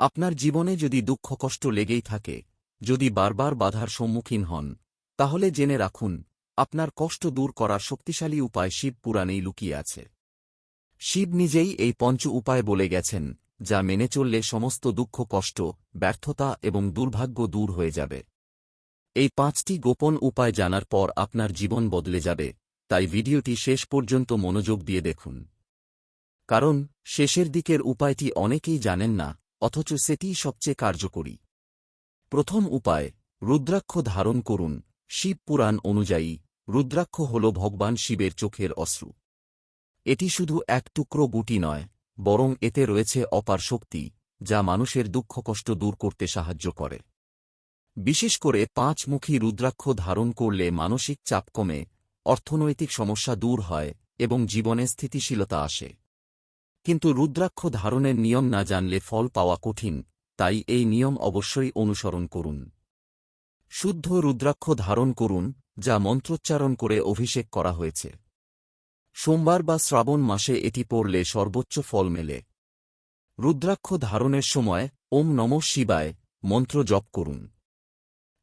আপনার জীবনে যদি দুঃখ কষ্ট লেগেই থাকে, যদি বারবার বাধার সম্মুখীন হন, তাহলে জেনে রাখুন, আপনার কষ্ট দূর করার শক্তিশালী উপায় শিব পুরাণেই লুকিয়ে আছে। শিব নিজেই এই পঞ্চ উপায় বলে গেছেন, যা মেনে চললে সমস্ত দুঃখ, কষ্ট, ব্যর্থতা এবং দুর্ভাগ্য দূর হয়ে যাবে। এই পাঁচটি গোপন উপায় জানার পর আপনার জীবন বদলে যাবে, তাই ভিডিওটি শেষ পর্যন্ত মনোযোগ দিয়ে দেখুন। কারণ, শেষের দিকের উপায়টি অনেকেই জানেন না অথচ সেটিই সবচেয়ে কার্যকরী। প্রথম উপায়, রুদ্রাক্ষ ধারণ করুন। শিব পুরাণ অনুযায়ী, রুদ্রাক্ষ হল ভগবান শিবের চোখের অশ্রু। এটি শুধু এক টুকরো গুটি নয়, বরং এতে রয়েছে অপার শক্তি, যা মানুষের দুঃখ কষ্ট দূর করতে সাহায্য করে। বিশেষ করে পাঁচমুখী রুদ্রাক্ষ ধারণ করলে মানসিক চাপ কমে, অর্থনৈতিক সমস্যা দূর হয় এবং জীবনে স্থিতিশীলতা আসে। কিন্তু রুদ্রাক্ষ ধারণের নিয়ম না জানলে ফল পাওয়া কঠিন, তাই এই নিয়ম অবশ্যই অনুসরণ করুন। শুদ্ধ রুদ্রাক্ষ ধারণ করুন, যা মন্ত্রোচ্চারণ করে অভিষেক করা হয়েছে। সোমবার বা শ্রাবণ মাসে এটি পড়লে সর্বোচ্চ ফল মেলে। রুদ্রাক্ষ ধারণের সময় ওম নম শিবায় মন্ত্র জপ করুন।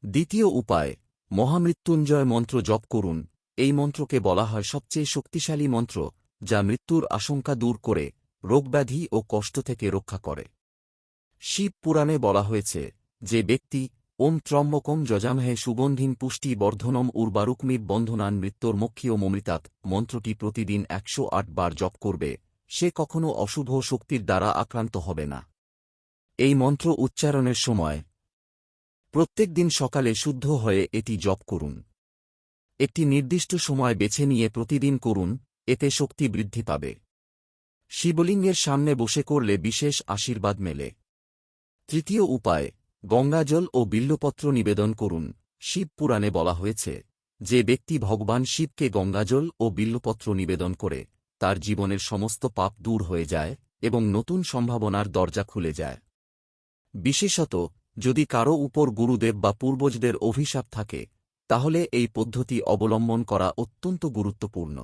দ্বিতীয় উপায়, মহামৃত্যুঞ্জয় মন্ত্র জপ করুন। এই মন্ত্রকে বলা হয় সবচেয়ে শক্তিশালী মন্ত্র, যা মৃত্যুর আশঙ্কা দূর করে রোগব্যাধি ও কষ্ট থেকে রক্ষা করে। শিব পুরাণে বলা হয়েছে যে ব্যক্তি ওম ত্রম্বকম যজামহে সুগন্ধিন পুষ্টি বর্ধনম উর্বারুকমিব বন্ধনান মৃত্যুর মক্ষীয় মমৃতাত মন্ত্রটি প্রতিদিন একশো আট বার জপ করবে, সে কখনও অশুভ শক্তির দ্বারা আক্রান্ত হবে না। এই মন্ত্র উচ্চারণের সময় প্রত্যেক দিন সকালে শুদ্ধ হয়ে এটি জপ করুন। একটি নির্দিষ্ট সময় বেছে নিয়ে প্রতিদিন করুন, এতে শক্তি বৃদ্ধি পাবে। শিবলিঙ্গের সামনে বসে করলে বিশেষ আশীর্বাদ মেলে। তৃতীয় উপায়, গঙ্গাজল ও বিল্লপত্র নিবেদন করুন। শিব পুরাণে বলা হয়েছে, যে ব্যক্তি ভগবান শিবকে গঙ্গাজল ও বিল্লপত্র নিবেদন করে, তার জীবনের সমস্ত পাপ দূর হয়ে যায় এবং নতুন সম্ভাবনার দরজা খুলে যায়। বিশেষত, যদি কারও উপর গুরুদেব বা পূর্বজদের অভিশাপ থাকে, তাহলে এই পদ্ধতি অবলম্বন করা অত্যন্ত গুরুত্বপূর্ণ।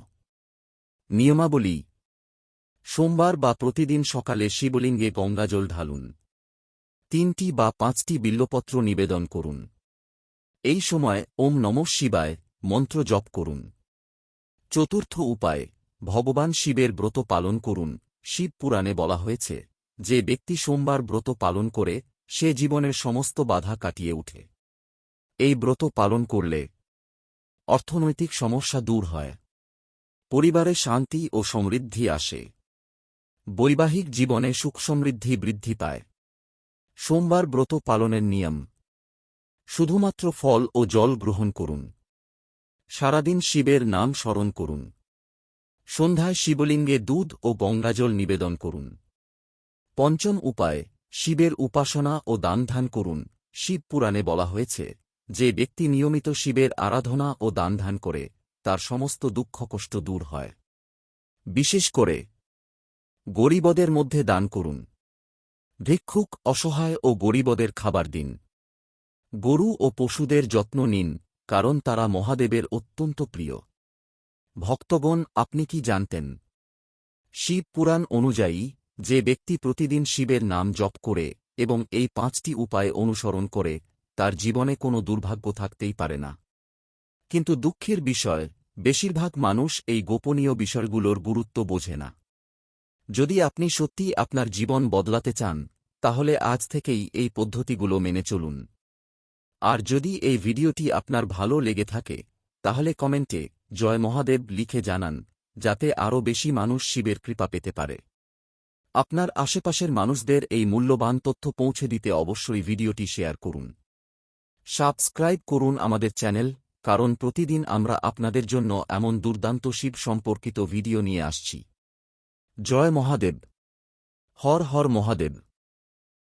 নিয়মাবলী সোমবার বা প্রতিদিন সকালে শিবলিঙ্গে গঙ্গাজল ঢালুন। তিনটি বা পাঁচটি বিল্লপত্র নিবেদন করুন। এই সময় ওম নম শিবায় মন্ত্র জপ করুন। চতুর্থ উপায়, ভগবান শিবের ব্রত পালন করুন। শিব পুরাণে বলা হয়েছে, যে ব্যক্তি সোমবার ব্রত পালন করে, সে জীবনের সমস্ত বাধা কাটিয়ে উঠে এই ব্রত পালন করলে অর্থনৈতিক সমস্যা দূর হয়। পরিবারে শান্তি ও সমৃদ্ধি আসে। বৈবাহিক জীবনে সুখ সমৃদ্ধি বৃদ্ধি পায়। সোমবার ব্রত পালনের নিয়ম। শুধুমাত্র ফল ও জল গ্রহণ করুন। সারাদিন শিবের নাম স্মরণ করুন। সন্ধ্যায় শিবলিঙ্গে দুধ ও গঙ্গাজল নিবেদন করুন। পঞ্চম উপায়, শিবের উপাসনা ও দানধান করুন। শিব পুরাণে বলা হয়েছে, যে ব্যক্তি নিয়মিত শিবের আরাধনা ও দানধান করে, তার সমস্ত দুঃখ কষ্ট দূর হয়। বিশেষ করে গরিবদের মধ্যে দান করুন। ভিক্ষুক অসহায় ও গরিবদের খাবার দিন। গরু ও পশুদের যত্ন নিন, কারণ তারা মহাদেবের অত্যন্ত প্রিয়। ভক্তগণ, আপনি কি জানতেন? শিব পুরাণ অনুযায়ী, যে ব্যক্তি প্রতিদিন শিবের নাম জপ করে এবং এই পাঁচটি উপায় অনুসরণ করে, তার জীবনে কোনো দুর্ভাগ্য থাকতেই পারে না। কিন্তু দুঃখের বিষয়, বেশিরভাগ মানুষ এই গোপনীয় বিষয়গুলোর গুরুত্ব বোঝে না। যদি আপনি সত্যি আপনার জীবন বদলাতে চান, তাহলে আজ থেকেই এই পদ্ধতিগুলো মেনে চলুন। আর যদি এই ভিডিওটি আপনার ভালো লেগে থাকে, তাহলে কমেন্টে জয় মহাদেব লিখে জানান, যাতে আরও বেশি মানুষ শিবের কৃপা পেতে পারে। আপনার আশেপাশের মানুষদের এই মূল্যবান তথ্য পৌঁছে দিতে অবশ্যই ভিডিওটি শেয়ার করুন। সাবস্ক্রাইব করুন আমাদের চ্যানেল, কারণ প্রতিদিন আমরা আপনাদের জন্য এমন দুর্দান্ত শিব সম্পর্কিত ভিডিও নিয়ে আসছি। জয় মহাদেব। হর হর মহাদেব।